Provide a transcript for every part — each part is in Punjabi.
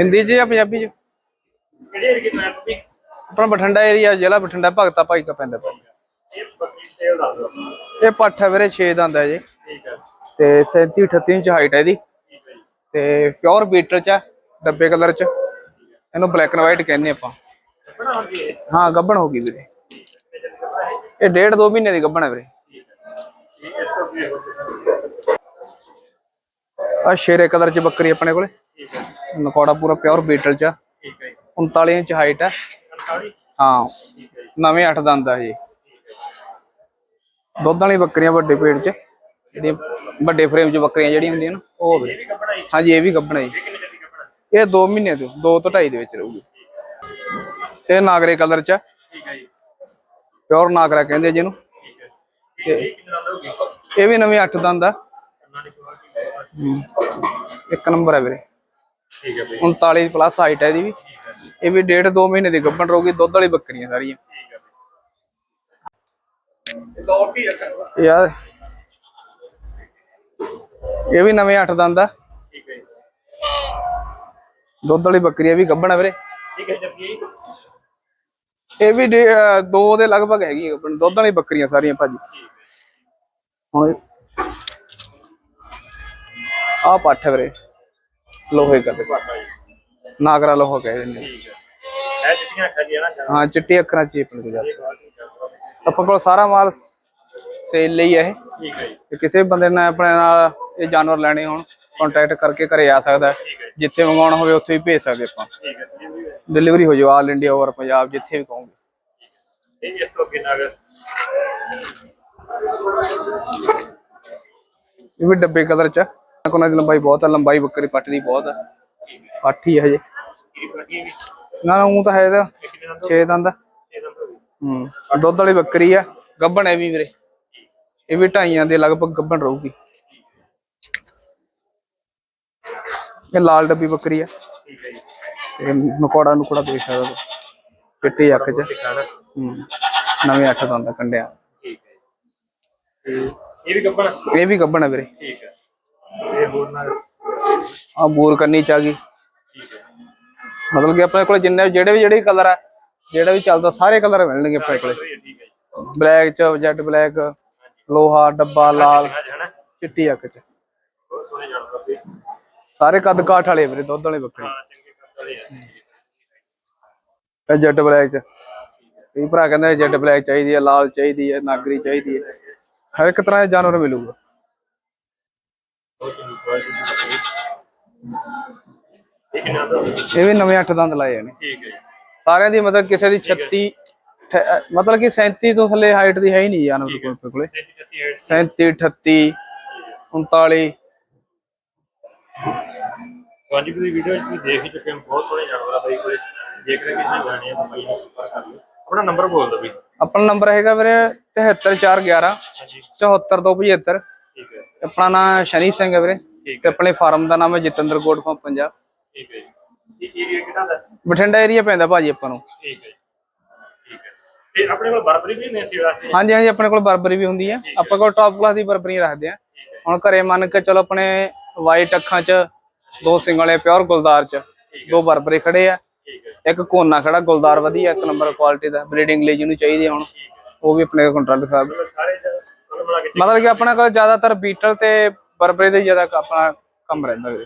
ਹਿੰਦੀ 'ਚ ਜਾਂ ਪੰਜਾਬੀ 'ਚ? ਕਿਹੜੇ ਏਰੀਏ ਤੋਂ ਆਪ ਵੀ ਆਪਣਾ ਬਠਿੰਡਾ ਏਰੀਆ ਜ਼ਿਲ੍ਹਾ ਬਠਿੰਡਾ ਭਗਤਾ ਭਾਈ ਕਾ ਪੈਂਦਾ ਪਿਆ। ਇਹ ਬੱਕਰੀ ਸੇਲ ਦੱਸ ਦਿਓ ਇਹ ਪੱਠ ਹੈ ਵੀਰੇ 6 ਦੰਦ ਹੈ ਜੀ। ਠੀਕ ਹੈ। ਤੇ 37 38 ਇੰਚ ਹਾਈਟ ਹੈ ਇਹਦੀ। ਠੀਕ ਹੈ ਜੀ। ਤੇ ਪਿਓਰ ਬੀਟਲ 'ਚ ਹੈ ਡੱਬੇ ਕਲਰ 'ਚ। ਇਹਨੂੰ ਬਲੈਕ ਐਂਡ ਵਾਈਟ ਕਹਿੰਦੇ ਆਪਾਂ। ਹੈ ਹਾਂ ਗੱਬਣ ਹੋ ਗਈ ਵੀਰੇ। ਇਹ ਡੇਢ ਦੋ ਮਹੀਨੇ ਦੀ ਗੱਬਣ ਹੈ ਵੀਰੇ। ਆ ਸ਼ੇਰੇ ਕਲਰ 'ਚ ਬੱਕਰੀ ਆਪਣੇ ਕੋਲੇ। ਠੀਕ ਹੈ ਨਕੌੜਾ ਪੂਰਾ ਪਿਓਰ ਬੀਟਲ 'ਚ। ਠੀਕ ਹੈ ਜੀ। 39 ਇੰਚ ਹਾਈਟ ਹੈ। 48 ਹਾਂ। ਨਵੇਂ 8 ਦੰਦ ਆ ਜੀ। ਦੁੱਧ ਵਾਲੀ ਬੱਕਰੀਆਂ ਵੱਡੇ ਪੇਟ 'ਚ। ਜਿਹੜੀਆਂ ਵੱਡੇ ਫਰੇਮ 'ਚ ਬੱਕਰੀਆਂ ਜਿਹੜੀਆਂ ਹੁੰਦੀਆਂ ਨਾ ਉਹ ਹੋਵੇ ਹਾਂਜੀ ਇਹ ਵੀ ਗੱਬਣਾ ਜੀ। ਇਹ ਕਿੰਨੇ ਜਲਦੀ ਕੱਪੜਾ? ਇਹ 2 ਮਹੀਨੇ ਤੋਂ 2 ਤੋਂ 2.5 ਦੇ ਵਿੱਚ ਰਹੂਗੀ। ਇਹ ਨਾਗਰੇ ਕਲਰ 'ਚ ਠੀਕ ਹੈ ਜੀ। ਪਿਓਰ ਨਾਗਰਾ ਕਹਿੰਦੇ ਜਿਹਨੂੰ। ਠੀਕ ਹੈ ਇਹ ਦਾ ਵੀ ਨਵੇਂ 8 ਦੰਦ ਆ। ਦੀ ਇੱਕ ਨੰਬਰ ਹੈ ਵੀਰੇ। ਠੀਕ ਹੈ ਬਈ। 39 ਪਲੱਸ ਹਾਈਟ ਹੈ ਇਹਦੀ ਵੀ। ਇਹ ਵੀ ਡੇਢ 2 ਮਹੀਨੇ ਦੀ ਗੱਬਣ ਰਹੂਗੀ ਦੁੱਧ ਵਾਲੀ ਬੱਕਰੀਆਂ ਸਾਰੀਆਂ। ਠੀਕ ਹੈ ਬਈ। ਇਹ ਵੀ ਹੈ ਯਾਰ ਇਹ ਵੀ ਨਵੇਂ 8 ਦੰਦ ਆ। ਠੀਕ ਹੈ ਜੀ। ਦੁੱਧ ਵਾਲੀ ਬੱਕਰੀ ਵੀ ਗੱਬਣ ਆ ਵੀਰੇ। ਠੀਕ ਹੈ ਜੱਫੀ ਇਹ ਵੀ ਡੇ- ਅਹ ਦੋ ਦੇ ਲਗਭਗ ਹੈਗੀ ਗੱਭਣ। ਦੁੱਧ ਵਾਲੀ ਬੱਕਰੀਆਂ ਸਾਰੀਆਂ ਭਾਜੀ। ਹੁਣ ਆ ਪੱਠ ਵੀਰੇ। ਖਰੀਆਂ ਨਾ ਆ। ਹਾਂ। ਚਿੱਟੀ ਅੱਖਰਾਂ ਚ ਹੀ ਆਪਣੇ ਕੋਲ ਇਹ ਕੁਆਲਿਟੀ ਹੈ ਆਪਾਂ ਕੋਲ ਸਾਰਾ ਮਾਲ ਸੇਲ ਲਈ ਹੈ ਇਹ। ਠੀਕ ਹੈ ਜੀ। ਤੇ ਕਿਸੇ ਬੰਦੇ ਨੇ ਆਪਣੇ ਨਾਲ ਇਹ ਜਾਨਵਰ ਲੈਣੇ ਹੋਣ ਕੰਟੈਕਟ ਕਰਕੇ ਘਰੇ ਆ ਸਕਦਾ ਜਿੱਥੇ ਮੰਗਾਉਣਾ ਹੋਵੇ ਉੱਥੇ ਵੀ ਭੇਜ ਸਕਦੇ ਆਪਾਂ। ਠੀਕ ਹੈ। ਡਿਲੀਵਰੀ ਹੋ ਜਾਓ ਆਲ ਇੰਡੀਆ ਓਵਰ ਪੰਜਾਬ ਜਿੱਥੇ ਵੀ ਕਹੋਗੇ। ਇਹ ਇਸ ਤੋਂ ਅੱਗੇ ਨਗਰ ਇਹ ਵੀ ਡੱਬੇ ਕਲਰ ਚ ਕੋਨਾ ਦੀ ਲੰਬਾਈ ਬਹੁਤ ਆ ਲੰਬਾਈ ਬੱਕਰੀ ਪੱਟ ਦੀ ਬਹੁਤ ਆ। ਪੱਟ ਹੀ ਹੈ ਹਜੇ। ਨਾ ਨਾ ਉਹ ਤਾਂ ਹੈ ਨੰਬਰ 6 ਦੰਦ ਆ। ਹੂੰ ਦੁੱਧ ਵਾਲੀ ਬੱਕਰੀ ਆ ਗੱਬਣ ਹੈ ਵੀ ਵੀਰੇ। ਇਹ ਵੀ ਢਾਈਆਂ ਦੇ ਲਗਭਗ ਗੱਬਣ ਰਹੂਗੀ। ਇਹ ਲਾਲ ਡੱਬੀ ਬੱਕਰੀ ਆ। ਤੇ ਨਕੋੜਾ ਨੁਕੜਾ ਦੇਖ ਸਕਦਾ ਤੂੰ। ਚਿੱਟੀ ਅੱਖ ਚ। ਹੂੰ ਨਵੇਂ ਅੱਠ ਦੰਦ ਕੰਡਿਆ। ਠੀਕ ਹੈ ਤੇ ਇਹ ਵੀ ਕੱਪੜਾ ਇਹ ਵੀ ਗੱਬਣ ਹੈ ਵੀਰੇ। ਠੀਕ ਹੈ। ਇਹ ਹੋਰ ਆ ਬੂਰ ਕੰਨੀ ਚ ਆ ਗਈ। ਠੀਕ ਹੈ ਮਤਲਬ ਕਿ ਆਪਣੇ ਕੋਲ ਜਿੰਨੇ ਜਿਹੜੇ ਵੀ ਜਿਹੜੇ ਕਲਰ ਆ ਜਿਹੜਾ ਵੀ ਚੱਲਦਾ ਸਾਰੇ ਕਲਰ ਮਿਲਣਗੇ ਆਪਣੇ ਕੋਲੇ। ਠੀਕ ਹੈ ਜੀ। ਬਲੈਕ ਚ ਜੈਡ ਬਲੈਕ ਲੋਹਾ ਡੱਬਾ ਲਾਲ ਚਿੱਟੀ ਅੱਖ ਚ। ਸਾਰੇ ਕੱਦ ਕਾਠ ਵਾਲੇ ਵੀਰੇ ਦੁੱਧ ਵਾਲੇ ਬੱਕਰੇ ਇਹ ਜੈਡ ਬਲੈਕ ਚ। ਕਈ ਭਰਾ ਕਹਿੰਦੇ ਜੈਡ ਬਲੈਕ ਚਾਹੀਦੀ ਹੈ ਲਾਲ ਚਾਹੀਦੀ ਹੈ ਨਾਗਰੀ ਚਾਹੀਦੀ ਹੈ। ਹਰ ਇੱਕ ਤਰ੍ਹਾਂ ਦਾ ਜਾਨਵਰ ਮਿਲੂਗਾ ਬਹੁਤ ਚੰਗੀ ਕੁਆਲਿਟੀ ਦੀ ਬੱਕਰੀ ਇਹ ਵੀ ਨਵੇਂ ਅੱਠ ਦੰਦ ਲਾਏ ਨੇ ਠੀਕ ਹੈ ਜੀ। ਸਾਰਿਆਂ ਦੀ ਮਤਲਬ ਕਿਸੇ ਦੀ 36 ਠ- ਅਹ ਮਤਲਬ ਕਿ 37 ਤੋਂ ਥੱਲੇ ਹਾਈਟ ਦੀ ਹੈ ਹੀ ਨਹੀਂ ਕੋਲ ਆਪਣੇ ਕੋਲੇ ਜੱਤੀ ਜੱਤੀ ਹੈ 37 38 39 ਸੋ ਅੱਜ ਦੀ ਵੀਡੀਓ ਵਿੱਚ ਤੁਸੀਂ ਦੇਖ ਹੀ ਚੁੱਕੇ ਹੋ ਬਹੁਤ ਸੋਹਣੇ ਜਾਨਵਰ ਆ ਬਾਈ ਕੋਲੇ। ਜੇਕਰ ਕਿਸੇ ਨੇ ਆ ਤਾਂ ਬਾਈ ਨਾਲ ਸੰਪਰਕ ਕਰ ਲਓ ਆਪਣਾ ਨੰਬਰ ਬੋਲ ਦਿਓ ਵੀ ਆਪਣਾ ਨੰਬਰ ਹੈਗਾ ਵੀਰੇ 73411 ਹਾਂਜੀ। 74275 ਠੀਕ ਹੈ ਆਪਣਾ ਨਾਮ ਸ਼ਨੀ ਸਿੰਘ ਹੈ ਵੀਰੇ ਤੇ ਆਪਣੇ ਫਾਰਮ ਦਾ ਨਾਮ ਹੈ ਜਤਿੰਦਰ ਗੋਡ ਫਾਰਮ ਪੰਜਾਬ। ਠੀਕ ਹੈ ਜੀ। ਇਹ ਏਰੀਆ ਕਿਹੜਾ ਦਾ? ਬਠਿੰਡਾ ਏਰੀਆ ਪੈਂਦਾ ਭਾਜੀ ਆਪਾਂ ਨੂੰ। ਠੀਕ ਹੈ ਜੀ। ਠੀਕ ਹੈ। ਤੇ ਆਪਣੇ ਕੋਲ ਬਰਬਰੀ ਵੀ ਨੇ ਸੀ ਵਾਸਤੇ? ਹਾਂਜੀ ਹਾਂਜੀ ਆਪਣੇ ਕੋਲ ਬਰਬਰੀ ਵੀ ਹੁੰਦੀ ਹੈ। ਆਪਾਂ ਕੋਲ ਟੌਪ ਕਲਾਸ ਦੀ ਬਰਬਰੀ ਰੱਖਦੇ ਆ ਹੁਣ ਘਰੇ ਮੰਨ ਕੇ ਚਲੋ ਆਪਣੇ ਵਾਈਟ ਅੱਖਾਂ 'ਚ ਦੋ ਸਿੰਗਲੇ ਪਿਓਰ ਗੁਲਦਾਰ 'ਚ। ਦੋ ਬਰਬਰੀ ਖੜੇ ਆ। ਇੱਕ ਕੋਨਾ ਖੜਾ ਗੁਲਦਾਰ ਵਧੀਆ ਇੱਕ ਨੰਬਰ ਕੁਆਲਿਟੀ ਦਾ ਬਰੀਡਿੰਗ ਲਈ ਜਿਹਨੂੰ ਚਾਹੀਦੀ ਹੁਣ। ਉਹ ਵੀ ਆਪਣੇ ਕੰਟਰੋਲ ਸਾਹਿਬ। ਮਤਲਬ ਸਾਰੇ ਜਗ੍ਹਾ ਕੁੱਲ ਮਿਲਾ ਕੇ ਮਤਲਬ ਕਿ ਆਪਣੇ ਕੋਲ ਜ਼ਿਆਦਾਤਰ ਬੀਟਲ ਤੇ ਬਰਬਰੀ ਦੇ ਜ਼ਿਆਦਾ ਆਪਣਾ ਕੰਮ ਰਹਿੰਦਾ ਵੀਰੇ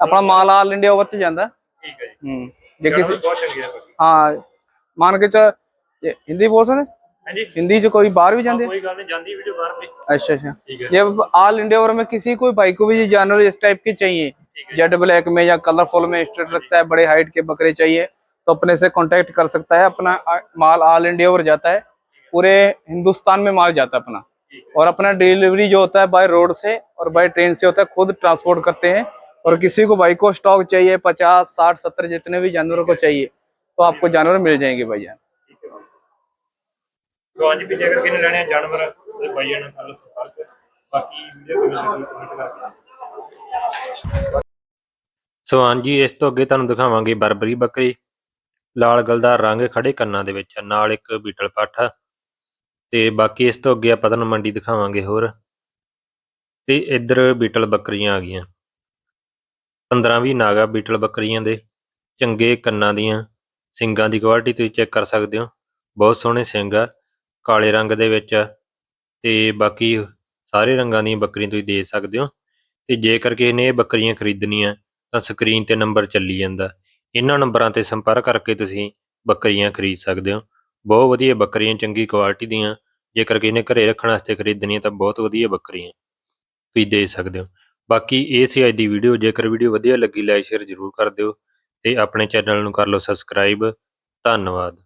ਆਪਣਾ ਮਾਲ ਆਲ ਇੰਡੀਆ ਓਵਰ ਤੇ ਜਾਂਦਾ ਠੀਕ ਹੈ ਜੀ ਹੂੰ ਜੇ ਕਿਸੇ ਬਹੁਤ ਚੰਗੀ ਹੈ ਬਾਕੀ ਹਾਂ ਮੰਨ ਕੇ ਚ ਇਹ ਹਿੰਦੀ ਬੋਲ ਸਕਦੇ ਹਾਂਜੀ हिंदी से कोई बाहर भी जाते हैं ਕੋਈ ਗੱਲ ਨਹੀਂ ਜਾਂਦੀ ਵੀਡੀਓ ਬਾਹਰ ਵੀ अच्छा अच्छा ठीक है जब ऑल इंडिया ओवर में किसी कोई बाइक को भी ये जानवर इस टाइप के चाहिए जेड ब्लैक में या कलरफुल में स्ट्रेट रखता है बड़े हाइट के बकरे चाहिए तो अपने से कांटेक्ट कर सकता है अपना आ, माल ऑल इंडिया ओवर जाता है पूरे हिंदुस्तान में माल जाता है अपना और अपना डिलीवरी जो होता है बाय रोड से और बाय ट्रेन से होता है खुद ट्रांसपोर्ट करते हैं और किसी को बाइक को स्टॉक चाहिए पचास साठ सत्तर जितने भी जानवरों को चाहिए तो आपको जानवर मिल जाएंगे भैया ਸੋ ਅੱਜ ਵੀ ਜੇਕਰ ਕਿਨੇ ਲੈਣੇ ਆ ਜਾਨਵਰ ਤੇ ਬਾਈਆਂ ਨਾਲ ਕਰ ਲਓ ਸੰਪਰਕ ਬਾਕੀ ਵੀਡੀਓ ਕਮੈਂਟ ਕਰਕੇ ਸੋ ਹਾਂਜੀ ਇਸ ਤੋਂ ਅੱਗੇ ਤੁਹਾਨੂੰ ਦਿਖਾਵਾਂਗੇ ਬਰਬਰੀ ਬੱਕਰੀ ਲਾਲ ਗਲਦਾਰ ਰੰਗ ਖੜੇ ਕੰਨਾਂ ਦੇ ਵਿੱਚ ਆ, ਨਾਲ ਇੱਕ ਬੀਟਲ ਪੱਠ ਆ। ਤੇ ਬਾਕੀ ਇਸ ਤੋਂ ਅੱਗੇ ਆਪਾਂ ਤੁਹਾਨੂੰ ਮੰਡੀ ਦਿਖਾਵਾਂਗੇ ਹੋਰ। ਤੇ ਇੱਧਰ ਬੀਟਲ ਬੱਕਰੀਆਂ ਆ ਗਈਆਂ। 15-20 ਨਾਗਾ ਬੀਟਲ ਬੱਕਰੀਆਂ ਦੇ, ਚੰਗੇ ਕੰਨਾਂ ਦੀਆਂ, ਸਿੰਗਾਂ ਦੀ ਕੁਆਲਿਟੀ ਤੁਸੀਂ ਚੈੱਕ ਕਰ ਸਕਦੇ ਹੋ। ਬਹੁਤ ਸੋਹਣੇ ਸਿੰਗ ਆ, ਕਾਲੇ ਰੰਗ ਦੇ ਵਿੱਚ ਆ। ਤੇ ਬਾਕੀ ਸਾਰੇ ਰੰਗਾਂ ਦੀਆਂ ਬੱਕਰੀਆਂ ਤੁਸੀਂ ਦੇ ਸਕਦੇ ਹੋ। ਤੇ ਜੇਕਰ ਕਿਸੇ ਨੇ ਇਹ ਬੱਕਰੀਆਂ ਖਰੀਦਣੀਆਂ, ਤਾਂ ਸਕਰੀਨ ਤੇ ਨੰਬਰ ਚੱਲੀ ਜਾਂਦਾ। ਇਹਨਾਂ ਨੰਬਰਾਂ ਤੇ ਸੰਪਰਕ ਕਰਕੇ ਤੁਸੀਂ ਬੱਕਰੀਆਂ ਖਰੀਦ ਸਕਦੇ ਹੋ। ਬਹੁਤ ਵਧੀਆ ਬੱਕਰੀਆਂ ਚੰਗੀ ਕੁਆਲਿਟੀ ਦੀਆਂ। ਜੇਕਰ ਕਿਸੇ ਨੇ ਘਰੇ ਰੱਖਣ ਵਾਸਤੇ ਖਰੀਦਣੀਆਂ ਤਾਂ ਬਹੁਤ ਵਧੀਆ ਬੱਕਰੀਆਂ ਤੁਸੀਂ ਦੇ ਸਕਦੇ ਹੋ। ਬਾਕੀ ਇਹ ਸੀ ਅੱਜ ਦੀ ਵੀਡੀਓ ਜੇਕਰ ਵੀਡੀਓ ਵਧੀਆ ਲੱਗੀ ਲਾਈਕ ਸ਼ੇਅਰ ਜ਼ਰੂਰ ਕਰ ਦਿਓ ਤੇ ਆਪਣੇ ਚੈਨਲ ਨੂੰ ਕਰ ਲਓ ਸਬਸਕ੍ਰਾਈਬ ਧੰਨਵਾਦ।